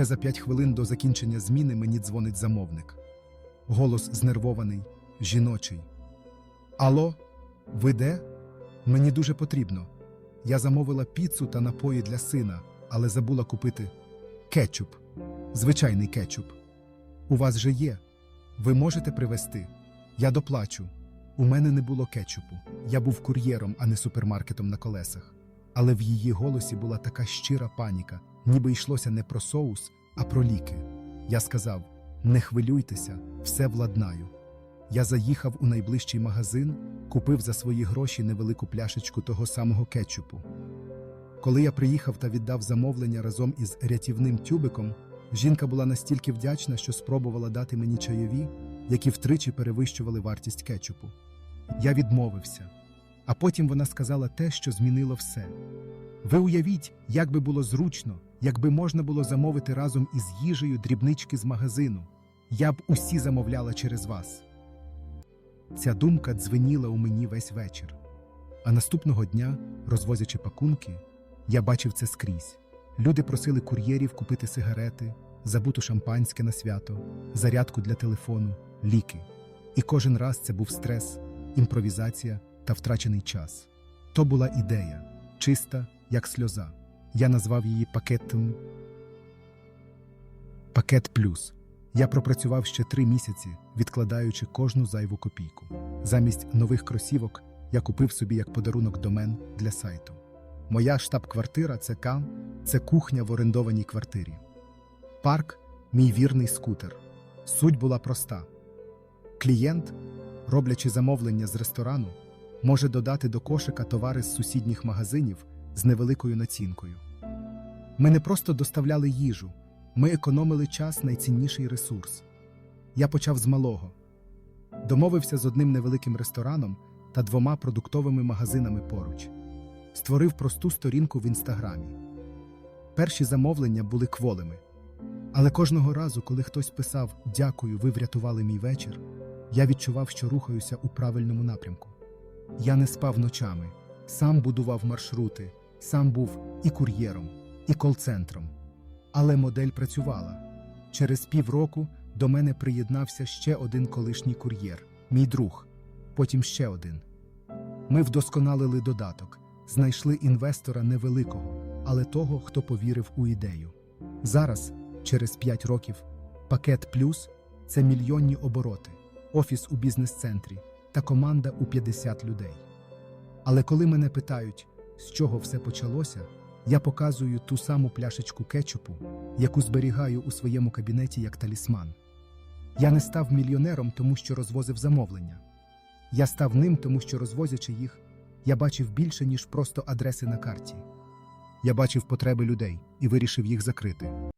Ще за п'ять хвилин до закінчення зміни мені дзвонить замовник. Голос знервований, жіночий. Алло, ви де? Мені дуже потрібно. Я замовила піцу та напої для сина, але забула купити кетчуп. Звичайний кетчуп. У вас же є. Ви можете привезти? Я доплачу. У мене не було кетчупу. Я був кур'єром, а не супермаркетом на колесах. Але в її голосі була така щира паніка, ніби йшлося не про соус, а про ліки. Я сказав: не хвилюйтеся, все владнаю. Я заїхав у найближчий магазин, купив за свої гроші невелику пляшечку того самого кетчупу. Коли я приїхав та віддав замовлення разом із рятівним тюбиком, жінка була настільки вдячна, що спробувала дати мені чайові, які втричі перевищували вартість кетчупу. Я відмовився. А потім вона сказала те, що змінило все. Ви уявіть, як би було зручно, якби можна було замовити разом із їжею дрібнички з магазину. Я б усі замовляла через вас. Ця думка дзвеніла у мені весь вечір. А наступного дня, розвозячи пакунки, я бачив це скрізь. Люди просили кур'єрів купити сигарети, забуту шампанське на свято, зарядку для телефону, ліки. І кожен раз це був стрес, імпровізація та втрачений час. То була ідея, чиста, як сльоза. Я назвав її пакетом Пакет Плюс. Я пропрацював ще три місяці, відкладаючи кожну зайву копійку. Замість нових кросівок я купив собі як подарунок домен для сайту. Моя штаб-квартира це К, це кухня в орендованій квартирі. Парк мій вірний скутер. Суть була проста: клієнт, роблячи замовлення з ресторану, може додати до кошика товари з сусідніх магазинів з невеликою націнкою. Ми не просто доставляли їжу, ми економили час найцінніший ресурс. Я почав з малого. Домовився з одним невеликим рестораном та двома продуктовими магазинами поруч. Створив просту сторінку в інстаграмі. Перші замовлення були кволими. Але кожного разу, коли хтось писав Дякую, ви врятували мій вечір, я відчував, що рухаюся у правильному напрямку. Я не спав ночами, сам будував маршрути, сам був і кур'єром, і кол-центром. Але модель працювала. Через півроку до мене приєднався ще один колишній кур'єр, мій друг, потім ще один. Ми вдосконалили додаток, знайшли інвестора невеликого, але того, хто повірив у ідею. Зараз, через 5 років, пакет плюс це мільйонні обороти, офіс у бізнес-центрі та команда у 50 людей. Але коли мене питають, з чого все почалося, я показую ту саму пляшечку кетчупу, яку зберігаю у своєму кабінеті як талісман. Я не став мільйонером, тому що розвозив замовлення. Я став ним, тому що розвозячи їх, я бачив більше, ніж просто адреси на карті. Я бачив потреби людей і вирішив їх закрити.